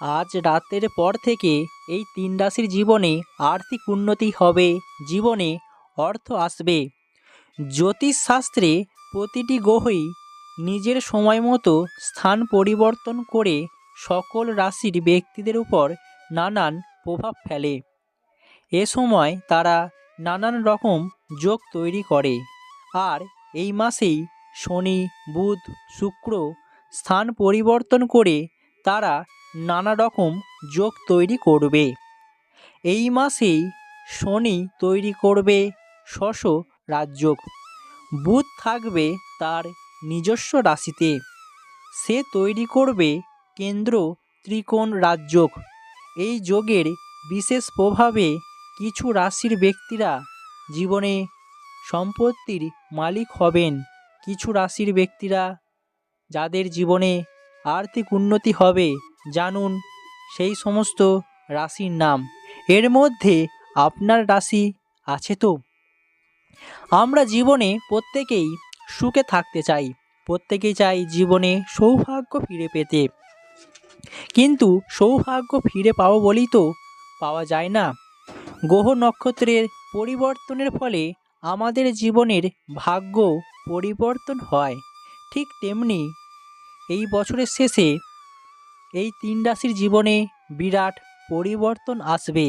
আজ রাতের পর থেকে এই তিন রাশির জীবনে আর্থিক উন্নতি হবে, জীবনে অর্থ আসবে। জ্যোতিষশাস্ত্রে প্রতিটি গ্রহই নিজের সময় মতো স্থান পরিবর্তন করে সকল রাশির ব্যক্তিদের উপর নানান প্রভাব ফেলে। এ সময় তারা নানান রকম যোগ তৈরি করে। আর এই মাসেই শনি, বুধ, শুক্র স্থান পরিবর্তন করে তারা নানা রকম যোগ তৈরি করবে। এই মাসেই শনি তৈরি করবে শশ রাজযোগ। বুধ থাকবে তার নিজস্ব রাশিতে। সে তৈরি করবে কেন্দ্র ত্রিকোণ রাজযোগ। এই যোগের বিশেষ প্রভাবে কিছু রাশির ব্যক্তিরা জীবনে সম্পত্তির মালিক হবেন। কিছু রাশির ব্যক্তিরা যাদের জীবনে আর্থিক উন্নতি হবে। জানুন, সেই সমস্ত রাশির নাম। এর মধ্যে আপনার রাশি আছে তো? আমরা জীবনে প্রত্যেকেই সুখে থাকতে চাই। প্রত্যেকেই চাই জীবনে সৌভাগ্য ফিরে পেতে। কিন্তু সৌভাগ্য ফিরে পাবো বলেই তো পাওয়া যায় না। গ্রহ নক্ষত্রের পরিবর্তনের ফলে আমাদের জীবনের ভাগ্য পরিবর্তন হয়। ঠিক তেমনি এই বছরের শেষে এই তিন রাশির জীবনে বিরাট পরিবর্তন আসবে।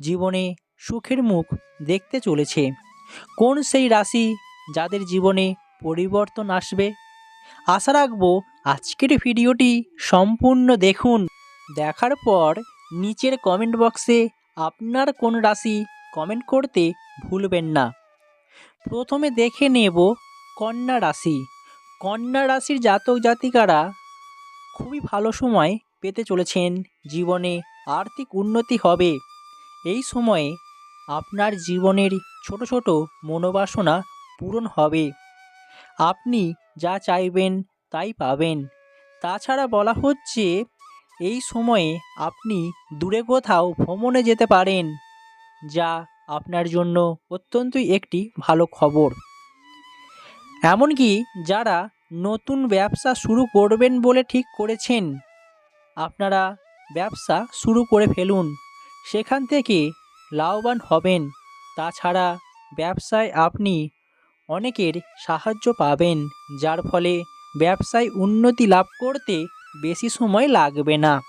জীবনে সুখের মুখ দেখতে চলেছে। কোন সেই রাশি যাদের জীবনে পরিবর্তন আসবে? আশা রাখব আজকের ভিডিওটি সম্পূর্ণ দেখুন। দেখার পর নিচের কমেন্ট বক্সে আপনার কোন রাশি কমেন্ট করতে ভুলবেন না। প্রথমে দেখে নেব কন্যা রাশি। কন্যা রাশির জাতক জাতিকারা খুবই ভালো সময় পেতে চলেছেন। জীবনে আর্থিক উন্নতি হবে। এই সময়ে আপনার জীবনের ছোট ছোট মনোবাসনা পূরণ হবে। আপনি যা চাইবেন তাই পাবেন। তাছাড়া বলা হচ্ছে, এই সময়ে আপনি দূরে কোথাও ভ্রমণে যেতে পারেন, যা আপনার জন্য অত্যন্তই একটি ভালো খবর। এমনকি যারা নতুন ব্যবসা শুরু করবেন বলে ঠিক করেছেন। আপনারা ব্যবসা শুরু করে ফেলুন। সেখান থেকে লাভবান হবেন। তাছাড়া ব্যবসায় আপনি অনেকের সাহায্য পাবেন, যার ফলে ব্যবসায় উন্নতি লাভ করতে বেশি সময় লাগবে না।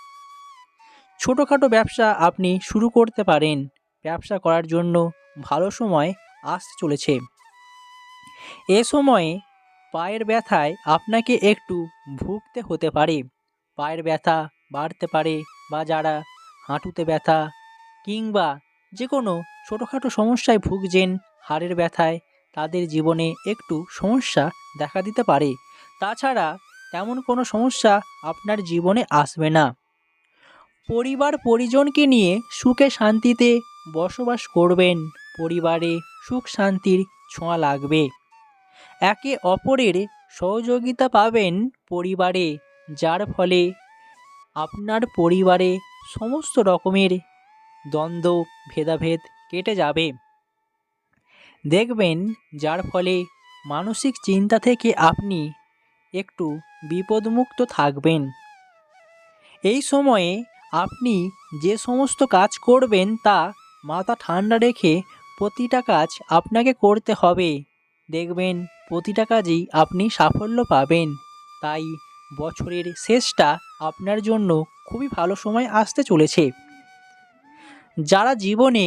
ছোটোখাটো ব্যবসা আপনি শুরু করতে পারেন। ব্যবসা করার জন্য ভালো সময় আসতে চলেছে। এ সময়ে পায়ের ব্যথায় আপনাকে একটু ভুগতে হতে পারে। পায়ের ব্যথা বাড়তে পারে বা যারা হাঁটুতে ব্যথা কিংবা যে কোনো ছোটোখাটো সমস্যায় ভুগছেন, হাড়ের ব্যথায় তাদের জীবনে একটু সমস্যা দেখা দিতে পারে। তাছাড়া তেমন কোনো সমস্যা আপনার জীবনে আসবে না। পরিবার পরিজনকে নিয়ে সুখে শান্তিতে বসবাস করবেন। পরিবারে সুখ শান্তির ছোঁয়া লাগবে। একে অপরের সহযোগিতা পাবেন পরিবারে, যার ফলে আপনার পরিবারে সমস্ত রকমের দ্বন্দ্ব, ভেদাভেদ কেটে যাবে। দেখবেন, যার ফলে মানসিক চিন্তা থেকে আপনি একটু বিপদমুক্ত থাকবেন। এই সময়ে আপনি যে সমস্ত কাজ করবেন তা মাথা ঠান্ডা রেখে প্রতিটা কাজ আপনাকে করতে হবে। দেখবেন প্রতিটা কাজেই আপনি সাফল্য পাবেন। তাই বছরের শেষটা আপনার জন্য খুবই ভালো সময় আসতে চলেছে। যারা জীবনে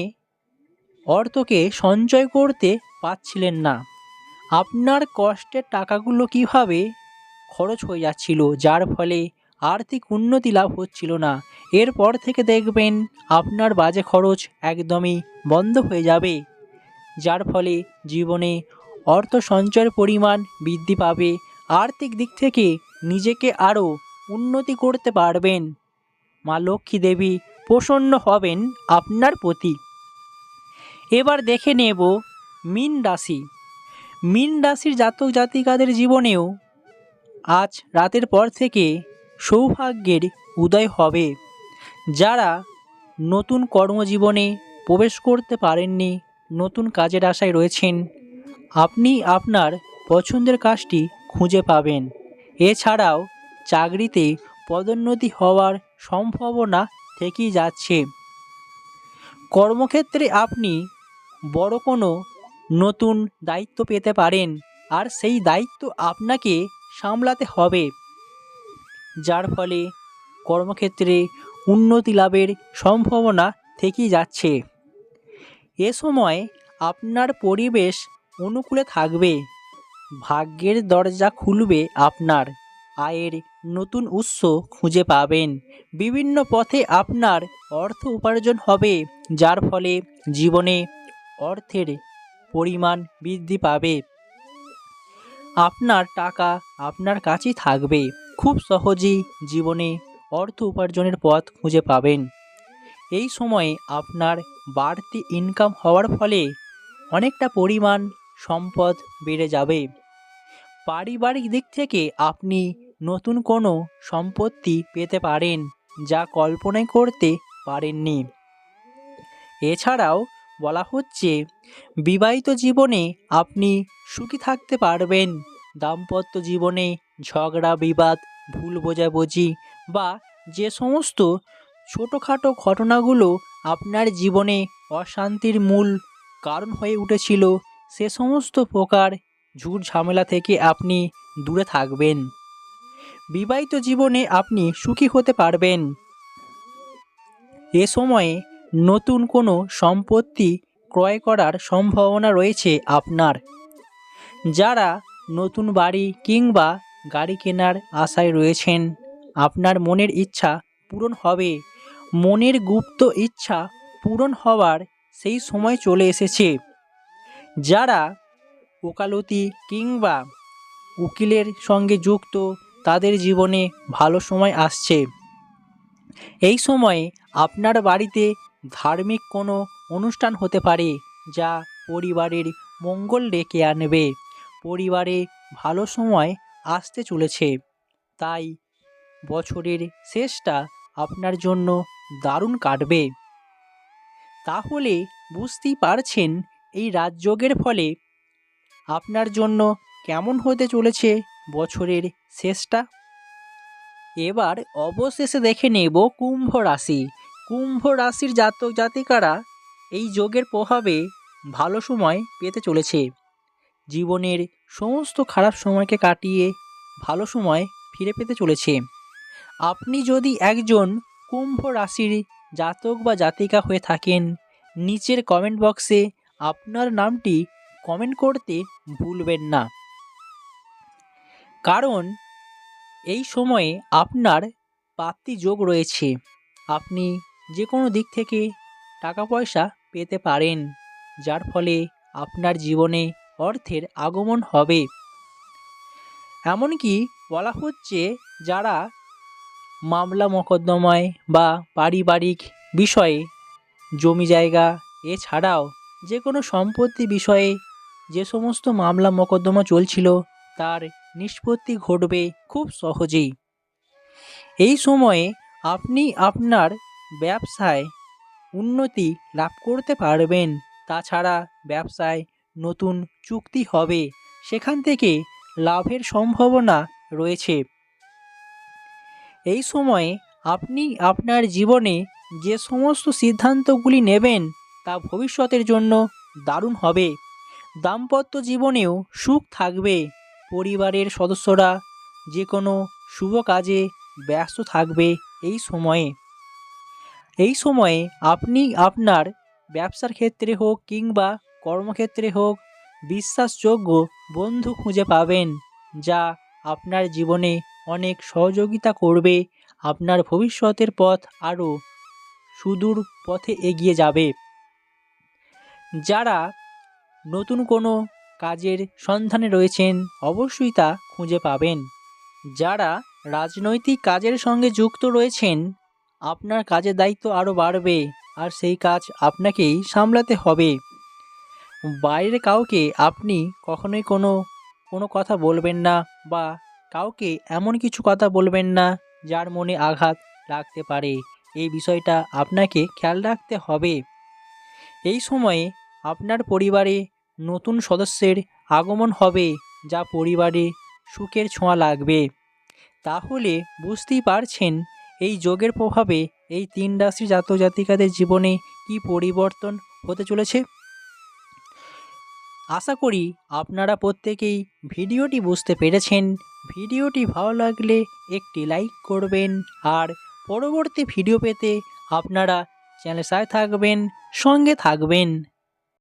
অর্থকে সঞ্চয় করতে পারছিলেন না, আপনার কষ্টের টাকাগুলো কীভাবে খরচ হয়ে যাচ্ছিল, যার ফলে আর্থিক উন্নতি লাভ হচ্ছিল না, এরপর থেকে দেখবেন আপনার বাজে খরচ একদমই বন্ধ হয়ে যাবে। যার ফলে জীবনে অর্থ সঞ্চয়ের পরিমাণ বৃদ্ধি পাবে। আর্থিক দিক থেকে নিজেকে আরও উন্নতি করতে পারবেন। মা লক্ষ্মী দেবী প্রসন্ন হবেন আপনার প্রতি। এবার দেখে নেব মিন রাশি। মিন রাশির জাতক জাতিকাদের জীবনেও আজ রাতের পর থেকে সৌভাগ্যের উদয় হবে। যারা নতুন কর্মজীবনে প্রবেশ করতে পারেননি, নতুন কাজের আশায় রয়েছেন আপনি আপনার পছন্দের কাজটি খুঁজে পাবেন। এছাড়াও, চাকরিতে পদোন্নতি হওয়ার সম্ভাবনা থেকেই যাচ্ছে। কর্মক্ষেত্রে আপনি বড় কোনো নতুন দায়িত্ব পেতে পারেন, আর সেই দায়িত্ব আপনাকে সামলাতে হবে। যার ফলে কর্মক্ষেত্রে উন্নতি লাভের সম্ভাবনা থেকেই যাচ্ছে। এ সময় আপনার পরিবেশ অনুকূলে থাকবে। ভাগ্যের দরজা খুলবে আপনার। আয়ের নতুন উৎস খুঁজে পাবেন। বিভিন্ন পথে আপনার অর্থ উপার্জন হবে, যার ফলে জীবনে অর্থের পরিমাণ বৃদ্ধি পাবে। আপনার টাকা আপনার কাছেই থাকবে। খুব সহজেই জীবনে অর্থ উপার্জনের পথ খুঁজে পাবেন। এই সময়ে আপনার বাড়তি ইনকাম হওয়ার ফলে অনেকটা পরিমাণ সম্পদ বেড়ে যাবে। পারিবারিক দিক থেকে আপনি নতুন কোনো সম্পত্তি পেতে পারেন যা কল্পনাই করতে পারেননি। এছাড়াও বলা হচ্ছে, বিবাহিত জীবনে আপনি সুখী থাকতে পারবেন। দাম্পত্য জীবনে ঝগড়া, বিবাদ, ভুল বোঝাবুঝি বা যে সমস্ত ছোটোখাটো ঘটনাগুলো আপনার জীবনে অশান্তির মূল কারণ হয়ে উঠেছিল সে সমস্ত প্রকার ঝুট ঝামেলা থেকে আপনি দূরে থাকবেন। বিবাহিত জীবনে আপনি সুখী হতে পারবেন। এ সময়ে নতুন কোনো সম্পত্তি ক্রয় করার সম্ভাবনা রয়েছে আপনার। যারা নতুন বাড়ি কিংবা গাড়ি কেনার আশায় রয়েছেন, আপনার মনের ইচ্ছা পূরণ হবে। মনের গুপ্ত ইচ্ছা পূরণ হওয়ার সেই সময় চলে এসেছে। যারা ওকালতি কিংবা উকিলের সঙ্গে যুক্ত, তাদের জীবনে ভালো সময় আসছে। এই সময়ে আপনার বাড়িতে ধার্মিক কোনো অনুষ্ঠান হতে পারে, যা পরিবারের মঙ্গল ডেকে আনবে। পরিবারে ভালো সময় আসতে চলেছে। তাই বছরের শেষটা আপনার জন্য দারুণ কাটবে। তাহলে বুঝতেই পারছেন এই রাজযোগের ফলে আপনার জন্য কেমন হতে চলেছে বছরের শেষটা? এবার অবশেষে দেখে নেব কুম্ভ রাশি। কুম্ভ রাশির জাতক জাতিকারা এই যোগের প্রভাবে ভালো সময় পেতে চলেছে। জীবনের সমস্ত খারাপ সময়কে কাটিয়ে ভালো সময় ফিরে পেতে চলেছে। আপনি যদি একজন কুম্ভ রাশির জাতক বা জাতিকা হয়ে থাকেন, নিচের কমেন্ট বক্সে আপনার নামটি কমেন্ট করতে ভুলবেন না। কারণ এই সময়ে আপনার প্রাপ্তি যোগ রয়েছে। আপনি যে কোনো দিক থেকে টাকা পয়সা পেতে পারেন, যার ফলে আপনার জীবনে অর্থের আগমন হবে। এমনকি বলা হচ্ছে যারা মামলা মকদ্দমায় বা পারিবারিক বিষয়ে জমি জায়গা এছাড়াও যে কোনো সম্পত্তি বিষয়ে যে সমস্ত মামলা মকদ্দমা চলছিল, তার নিষ্পত্তি ঘটবে খুব সহজেই। এই সময়ে আপনি আপনার ব্যবসায় উন্নতি লাভ করতে পারবেন। তাছাড়া ব্যবসায় নতুন চুক্তি হবে, সেখান থেকে লাভের সম্ভাবনা রয়েছে। এই সময়ে আপনি আপনার জীবনে যে সমস্ত সিদ্ধান্তগুলি নেবেন তা ভবিষ্যতের জন্য দারুণ হবে। দাম্পত্য জীবনেও সুখ থাকবে। পরিবারের সদস্যরা যে কোনো শুভ কাজে ব্যস্ত থাকবে এই সময়ে। এই সময়ে আপনি আপনার ব্যবসার ক্ষেত্রে হোক কিংবা কর্মক্ষেত্রে হোক বিশ্বাসযোগ্য বন্ধু খুঁজে পাবেন, যা আপনার জীবনে অনেক সহযোগিতা করবে, আপনার ভবিষ্যতের পথ আরও সুদূর পথে এগিয়ে যাবে। যারা নতুন কোনো কাজের সন্ধানে রয়েছেন, অবশ্যই তা খুঁজে পাবেন। যারা রাজনৈতিক কাজের সঙ্গে যুক্ত রয়েছেন, আপনার কাজের দায়িত্ব আরও বাড়বে আর সেই কাজ আপনাকেই সামলাতে হবে। বাইরে কাউকে আপনি কখনোই কোনো কোনো কথা বলবেন না বা কাউকে এমন কিছু কথা বলবেন না যার মনে আঘাত লাগতে পারে। এই বিষয়টা আপনাকে খেয়াল রাখতে হবে। এই সময়ে আপনার পরিবারে নতুন সদস্যের আগমন হবে যা পরিবারে সুখের ছোঁয়া লাগবে। তাহলে বুঝতেই পারছেন এই যোগের প্রভাবে এই তিন রাশির জাতক জাতিকাদের জীবনে কি পরিবর্তন হতে চলেছে? আশা করি আপনারা প্রত্যেকেই ভিডিওটি বুঝতে পেরেছেন। ভিডিওটি ভালো লাগলে একটি লাইক করবেন আর পরবর্তী ভিডিও পেতে আপনারা চ্যানেল সাথে থাকবেন, সঙ্গে থাকবেন।